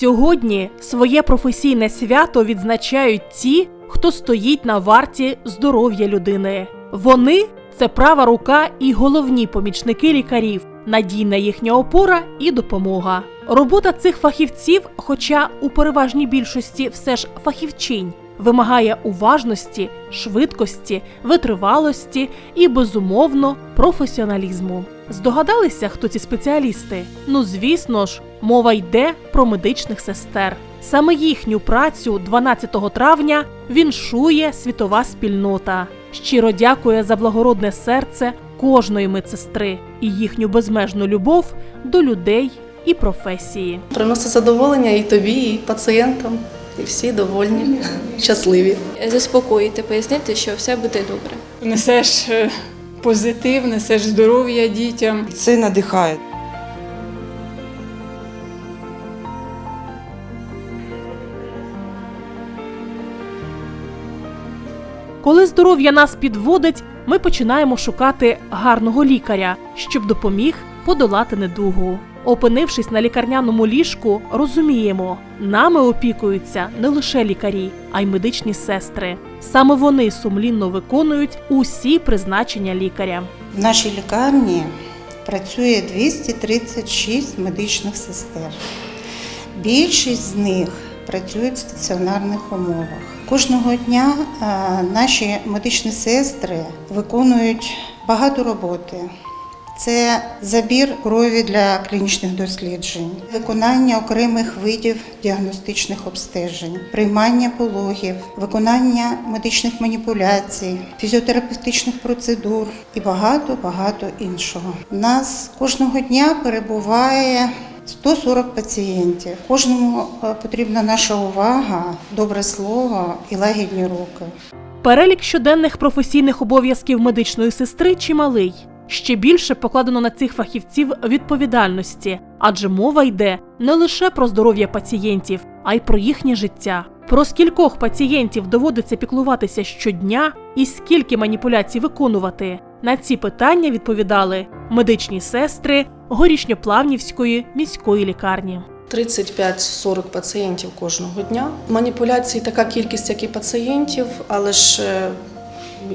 Сьогодні своє професійне свято відзначають ті, хто стоїть на варті здоров'я людини. Вони це права рука і головні помічники лікарів, надійна їхня опора і допомога. Робота цих фахівців, хоча у переважній більшості все ж фахівчинь, вимагає уважності, швидкості, витривалості і, безумовно, професіоналізму. Здогадалися, хто ці спеціалісти? Ну, звісно ж, мова йде про медичних сестер. Саме їхню працю 12 травня віншує світова спільнота. Щиро дякує за благородне серце кожної медсестри і їхню безмежну любов до людей і професії. Приносить задоволення і тобі, і пацієнтам, і всі довольні, щасливі. заспокоїти, пояснити, що все буде добре. Несеш е, позитив, несеш здоров'я дітям. Це надихає. Коли здоров'я нас підводить, ми починаємо шукати гарного лікаря, щоб допоміг подолати недугу. Опинившись на лікарняному ліжку, розуміємо, нами опікуються не лише лікарі, а й медичні сестри. Саме вони сумлінно виконують усі призначення лікаря. В нашій лікарні працює 236 медичних сестер. Більшість з них працюють в стаціонарних умовах. Кожного дня е, наші медичні сестри виконують багато роботи. Це забір крові для клінічних досліджень, виконання окремих видів діагностичних обстежень, приймання пологів, виконання медичних маніпуляцій, фізіотерапевтичних процедур і багато багато іншого. У нас кожного дня перебуває 140 пацієнтів. Кожному е, потрібна наша увага, добре слово і лагідні руки. Перелік щоденних професійних обов'язків медичної сестри чималий. Ще більше покладено на цих фахівців відповідальності, адже мова йде не лише про здоров'я пацієнтів, а й про їхнє життя. Про скількох пацієнтів доводиться піклуватися щодня і скільки маніпуляцій виконувати. На ці питання відповідали медичні сестри Горішньоплавнівської міської лікарні. 35-40 пацієнтів кожного дня. Маніпуляцій така кількість, як і пацієнтів, але ж е,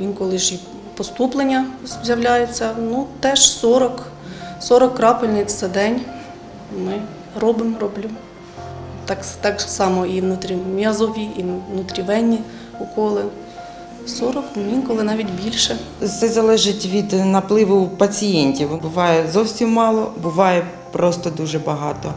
інколи ж поступлення з'являються. Ну, теж 40, 40 крапельниць за день ми робимо, роблю. Так, так само і внутрім'язові, і внутрівенні уколи. 40, ну, інколи навіть більше. Це залежить від напливу пацієнтів. Буває зовсім мало, буває просто дуже багато.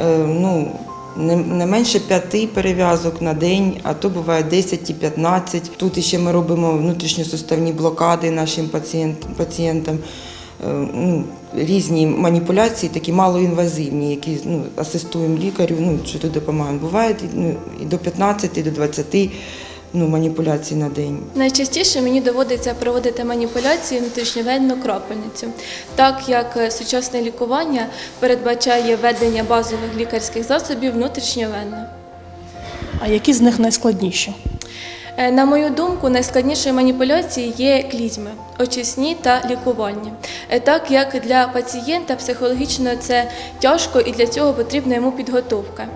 Е, Ну, не, не менше п'яти перев'язок на день, а то буває 10 і 15. Тут ще ми робимо внутрішньосуставні блокади нашим пацієнт, пацієнтам. Е, Ну, різні маніпуляції, такі малоінвазивні, які ну, асистуємо лікарю, ну, що допомагаємо. Буває ну, і до 15, і до 20 ну, маніпуляцій на день. Найчастіше мені доводиться проводити маніпуляції внутрішньовенну крапельницю, так як е, сучасне лікування передбачає введення базових лікарських засобів внутрішньовенно. А які з них найскладніші? Е, На мою думку, найскладнішою маніпуляцією є клізми, очисні та лікувальні. Е, Так як для пацієнта психологічно це тяжко і для цього потрібна йому підготовка.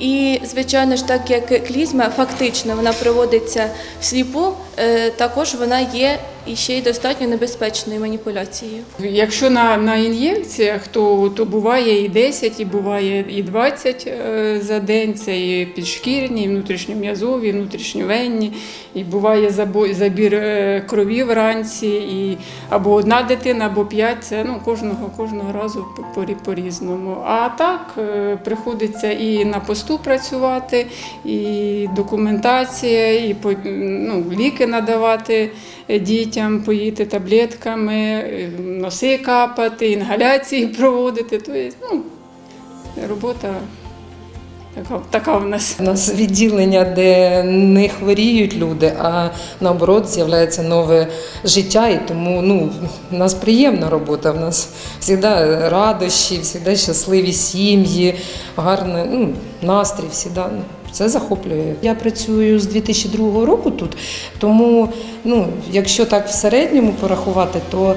І, звичайно ж, так як клізма фактично вона проводиться всліпу, е, також вона є і ще й достатньо небезпечною маніпуляцією. Якщо на, на ін'єкціях, то, то буває і 10, і буває і 20 е, за день. Це і підшкірні, і внутрішньом'язові, і внутрішньовенні, і буває забір е, крові вранці, і або одна дитина, або п'ять. Це ну, кожного, кожного разу по- по-різному. А так е, приходиться і на посту працювати, і документація, і ну, ліки надавати е, дітям, поїти таблетками, е, носи капати, інгаляції проводити. Тобто, ну, робота така, така в нас. У нас відділення, де не хворіють люди, а наоборот з'являється нове життя. І тому ну, у нас приємна робота. У нас завжди радощі, завжди щасливі сім'ї, гарний ну, настрій, завжди. Це захоплює. Я працюю з 2002 року тут, тому ну, якщо так в середньому порахувати, то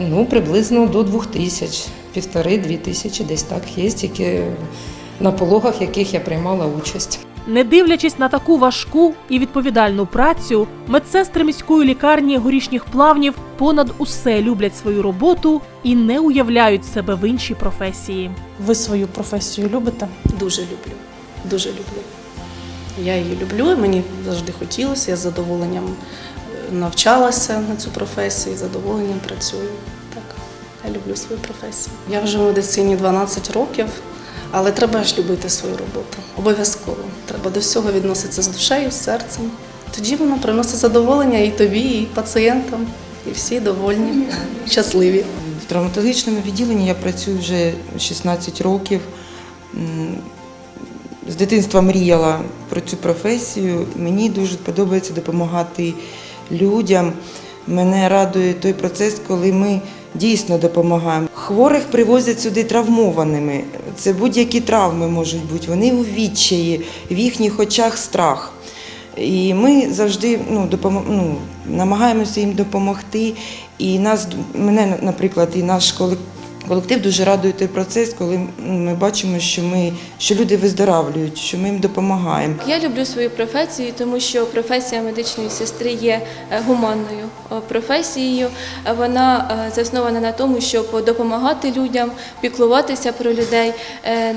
ну, приблизно до 2 тисяч, півтори-дві тисячі десь так є, які на пологах, яких я приймала участь. Не дивлячись на таку важку і відповідальну працю, медсестри міської лікарні горішніх плавнів понад усе люблять свою роботу і не уявляють себе в іншій професії. Ви свою професію любите? Дуже люблю. Дуже люблю. Я її люблю, і мені завжди хотілося. Я з задоволенням е, навчалася на цю професію, з задоволенням працюю. Так, я люблю свою професію. Я вже в медицині 12 років, але треба ж любити свою роботу. Обов'язково. Треба до всього відноситися з душею, з серцем. Тоді воно приносить задоволення і тобі, і пацієнтам, і всі довольні, щасливі. В травматологічному відділенні я працюю вже 16 років. З дитинства мріяла про цю професію. Мені дуже подобається допомагати людям. Мене радує той процес, коли ми дійсно допомагаємо. Хворих привозять сюди травмованими. Це будь-які травми можуть бути. Вони у відчаї, в їхніх очах страх. І ми завжди ну, допом... ну, намагаємося їм допомогти. І нас, мене, наприклад, і наш колек- колектив дуже радує той процес, коли ми бачимо, що, ми, що люди виздоравлюють, що ми їм допомагаємо. Я люблю свою професію, тому що професія медичної сестри є е, гуманною е, професією. Вона е, заснована на тому, щоб допомагати людям, піклуватися про людей,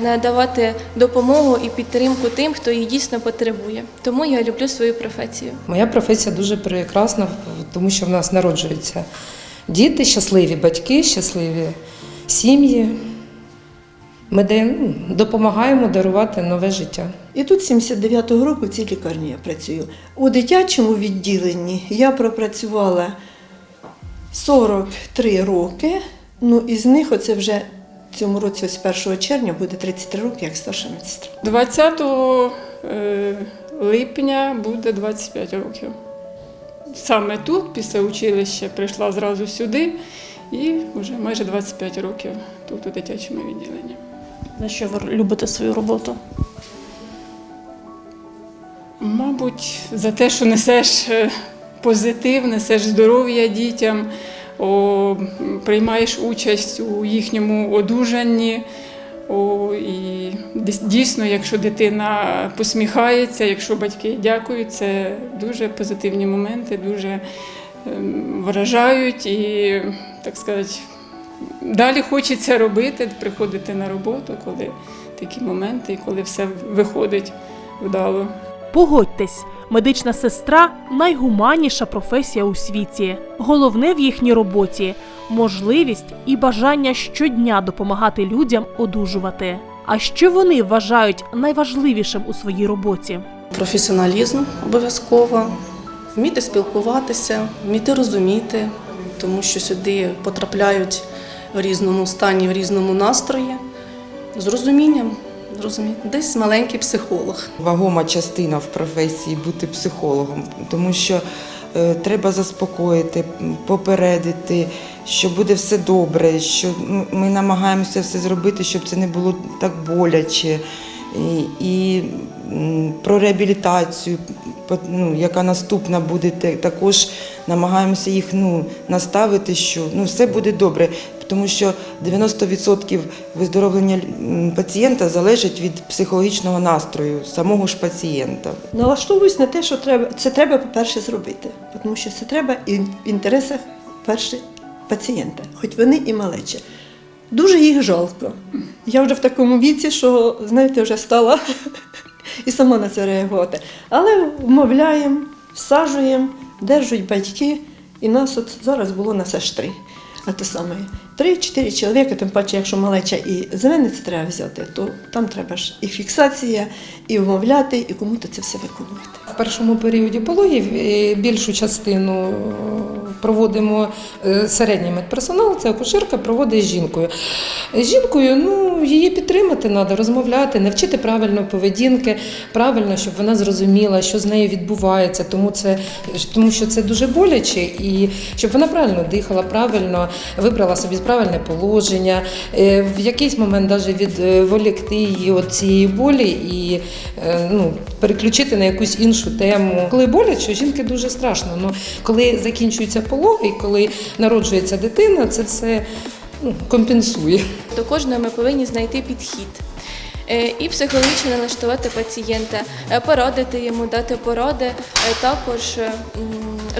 надавати допомогу і підтримку тим, хто її дійсно потребує. Тому я люблю свою професію. Моя професія дуже прекрасна, тому що в нас народжуються діти, щасливі батьки, щасливі сім'ї. Ми даємо, ну, допомагаємо дарувати нове життя. І тут 79-го року в цій лікарні я працюю. У дитячому відділенні я пропрацювала 43 роки. Ну, із них оце вже цьому році, ось 1 червня, буде 33 роки як старша медсестра. 20 е, липня буде 25 років. Саме тут, після училища, прийшла зразу сюди і вже майже 25 років тут у дитячому відділенні. За що ви любите свою роботу? Мабуть, за те, що несеш е, позитив, несеш здоров'я дітям, о, приймаєш участь у їхньому одужанні. О, і дійсно, якщо дитина посміхається, якщо батьки дякують, це дуже позитивні моменти, дуже вражають і, так сказати, далі хочеться робити, приходити на роботу, коли такі моменти, і коли все виходить вдало. Погодьтесь, медична сестра найгуманніша професія у світі. Головне в їхній роботі можливість і бажання щодня допомагати людям одужувати. А що вони вважають найважливішим у своїй роботі? Професіоналізм обов'язково, вміти спілкуватися, вміти розуміти, тому що сюди потрапляють в різному стані, в різному настрої, з розумінням, зрозуміти. десь маленький психолог. Вагома частина в професії бути психологом, тому що е, треба заспокоїти, попередити, що буде все добре, що м- ми намагаємося все зробити, щоб це не було так боляче. І, і про реабілітацію, ну, яка наступна буде, також намагаємося їх ну, наставити, що ну, все буде добре. Тому що 90% виздоровлення пацієнта залежить від психологічного настрою самого ж пацієнта. Налаштовуюсь на те, що треба, це треба, по-перше, зробити, тому що це треба і в інтересах перше пацієнта, хоч вони і малечі. Дуже їх жалко. Я вже в такому віці, що, знаєте, вже стала і сама на це реагувати. Але вмовляємо, всаджуємо, держать батьки, і нас от зараз було на аж три. А те саме три-чотири чоловіка, тим паче, якщо малеча і зеленець треба взяти, то там треба ж і фіксація, і вмовляти, і кому-то це все виконувати. В першому періоді пологів більшу частину е, проводимо е, середній медперсонал, це акушерка проводить з жінкою. З жінкою ну, її підтримати треба, розмовляти, навчити правильно поведінки, правильно, щоб вона зрозуміла, що з нею відбувається, тому, це, тому що це дуже боляче, і щоб вона правильно дихала, правильно вибрала собі правильне положення, е, в якийсь момент навіть відволікти її від цієї болі і е, ну, переключити на якусь іншу тему. Коли боляче, жінки дуже страшно. Ну, коли закінчуються пологи, і коли народжується дитина, це все ну, компенсує. До кожного ми повинні знайти підхід. е, і психологічно налаштувати пацієнта, е, порадити йому, дати поради, е, також е,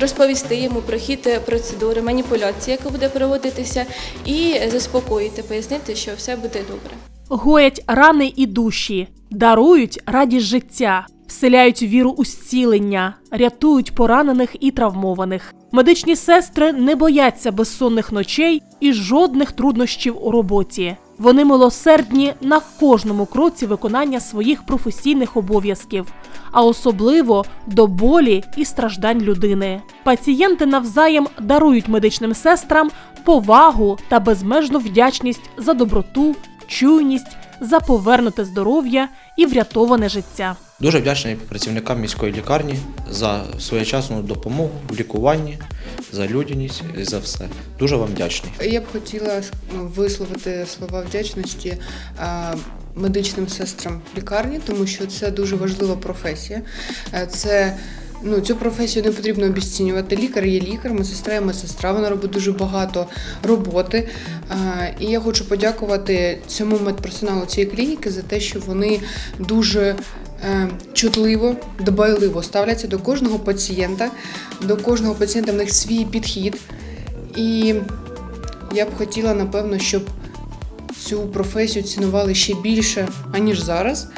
розповісти йому про хід процедури, маніпуляції, яка буде проводитися, і заспокоїти, пояснити, що все буде добре. Гоять рани і душі, дарують радість життя, вселяють віру у зцілення, рятують поранених і травмованих. Медичні сестри не бояться безсонних ночей і жодних труднощів у роботі. Вони милосердні на кожному кроці виконання своїх професійних обов'язків, а особливо до болі і страждань людини. Пацієнти навзаєм дарують медичним сестрам повагу та безмежну вдячність за доброту, чуйність, за повернуте здоров'я і врятоване життя. Дуже вдячний працівникам міської лікарні за своєчасну допомогу в лікуванні, за людяність і за все. Дуже вам вдячний. Я б хотіла висловити слова вдячності медичним сестрам лікарні, тому що це дуже важлива професія. Е, Це ну, цю професію не потрібно обіцінювати. Лікар є лікар, медсестра є медсестра. Вона робить дуже багато роботи. І я хочу подякувати цьому медперсоналу цієї клініки за те, що вони дуже е, чутливо, дбайливо ставляться до кожного пацієнта. До кожного пацієнта в них свій підхід. І я б хотіла, напевно, щоб цю професію цінували ще більше, аніж зараз,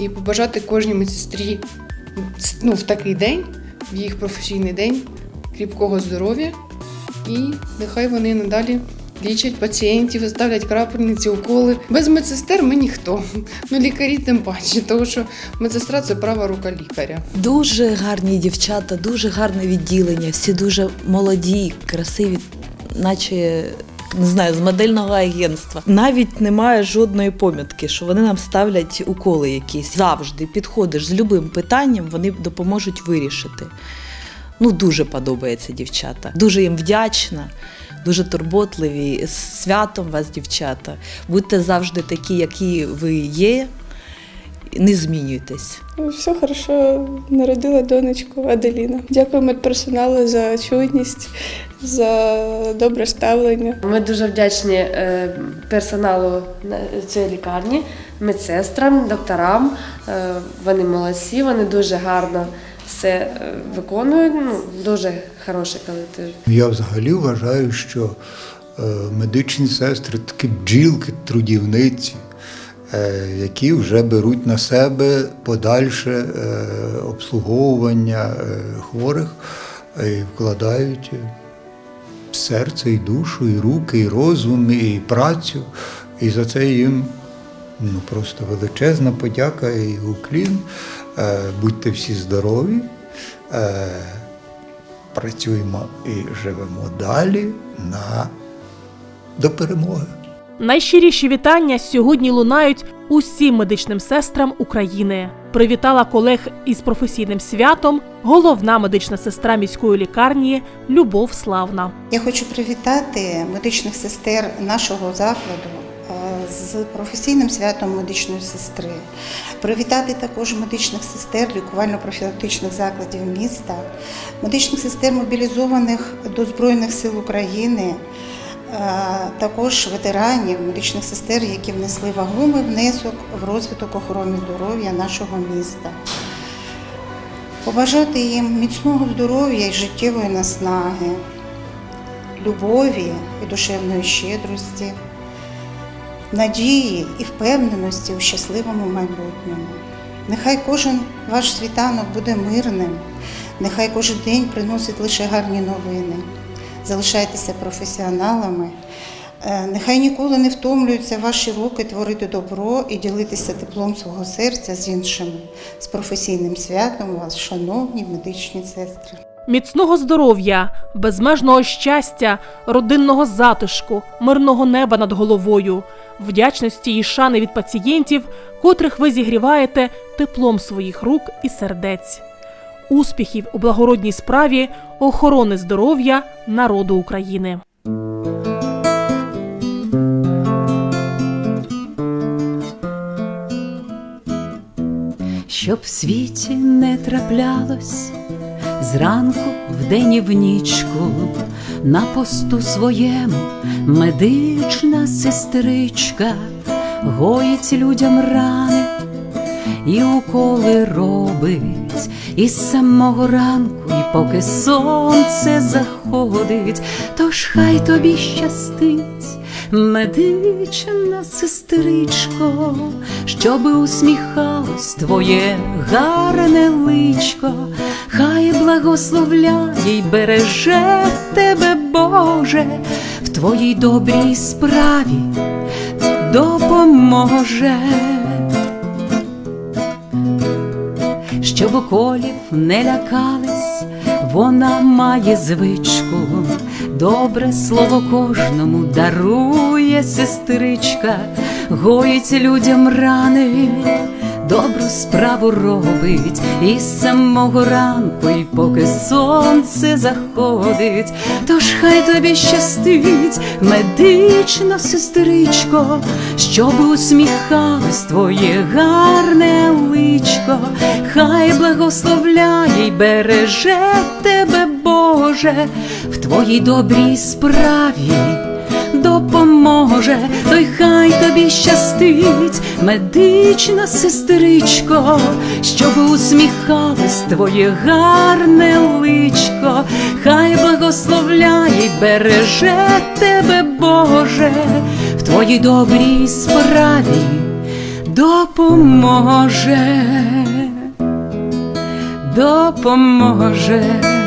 і побажати кожній медсестрі ну, в такий день, в їх професійний день, кріпкого здоров'я, і нехай вони надалі лічать пацієнтів, ставлять крапельниці, уколи. Без медсестер ми ніхто. Ну, лікарі тим паче, тому що медсестра це права рука лікаря. Дуже гарні дівчата, дуже гарне відділення, всі дуже молоді, красиві, наче. Не знаю, з модельного агентства. Навіть немає жодної помітки, що вони нам ставлять уколи якісь. Завжди підходиш з любим питанням, вони допоможуть вирішити. Ну, дуже подобається дівчата. Дуже їм вдячна, дуже турботливі. З святом вас, дівчата. Будьте завжди такі, які ви є. Не змінюйтесь. Все хорошо, народила донечку Аделіна. Дякую медперсоналу за чуйність, за добре ставлення. Ми дуже вдячні е, персоналу цієї лікарні, медсестрам, докторам. Е, Вони молодці, вони дуже гарно все е, виконують. Ну, дуже хороший колектив. Я взагалі вважаю, що е, медичні сестри такі бджілки, трудівниці, які вже беруть на себе подальше е, обслуговування е, хворих е, і вкладають серце, і душу, і руки, і розум, і працю. І за це їм ну, просто величезна подяка і уклін. Е, Будьте всі здорові. Е, працюємо і живемо далі на до перемоги. Найщиріші вітання сьогодні лунають усім медичним сестрам України. Привітала колег із професійним святом головна медична сестра міської лікарні Любов Славна. Я хочу привітати медичних сестер нашого закладу е, з професійним святом медичної сестри. Привітати також медичних сестер лікувально-профілактичних закладів міста, медичних сестер мобілізованих до Збройних сил України, також ветеранів, медичних сестер, які внесли вагомий внесок в розвиток охорони здоров'я нашого міста. Побажати їм міцного здоров'я і життєвої наснаги, любові і душевної щедрості, надії і впевненості у щасливому майбутньому. Нехай кожен ваш світанок буде мирним, нехай кожен день приносить лише гарні новини. Залишайтеся професіоналами. Е, Нехай ніколи не втомлюються ваші руки творити добро і ділитися теплом свого серця з іншими. З професійним святом вас, шановні медичні сестри. Міцного здоров'я, безмежного щастя, родинного затишку, мирного неба над головою, вдячності і шани від пацієнтів, котрих ви зігріваєте теплом своїх рук і сердець. Успіхів у благородній справі охорони здоров'я народу України. Щоб в світі не траплялось зранку, вдень і в нічку, на посту своєму медична сестричка гоїть людям рани і уколи робить із самого ранку, і поки сонце заходить, тож хай тобі щастить, медична сестричко, щоби усміхалось твоє гарне личко, хай благословляє й береже тебе, Боже, в твоїй добрій справі допоможе. Щоб уколів не лякались, вона має звичку, добре слово кожному дарує сестричка, гоїть людям рани, добру справу робить. І з самого ранку, і поки сонце заходить, тож хай тобі щастить, медична сестричко, щоб усміхалось твоє гарне личко, хай благословляє й береже тебе, Боже, в твоїй добрій справі допоможе, той хай тобі щастить, медична сестричко, щоб усміхалось твоє гарне личко, хай благословляє й береже тебе, Боже, в твоїй добрій справі допоможе, допоможе.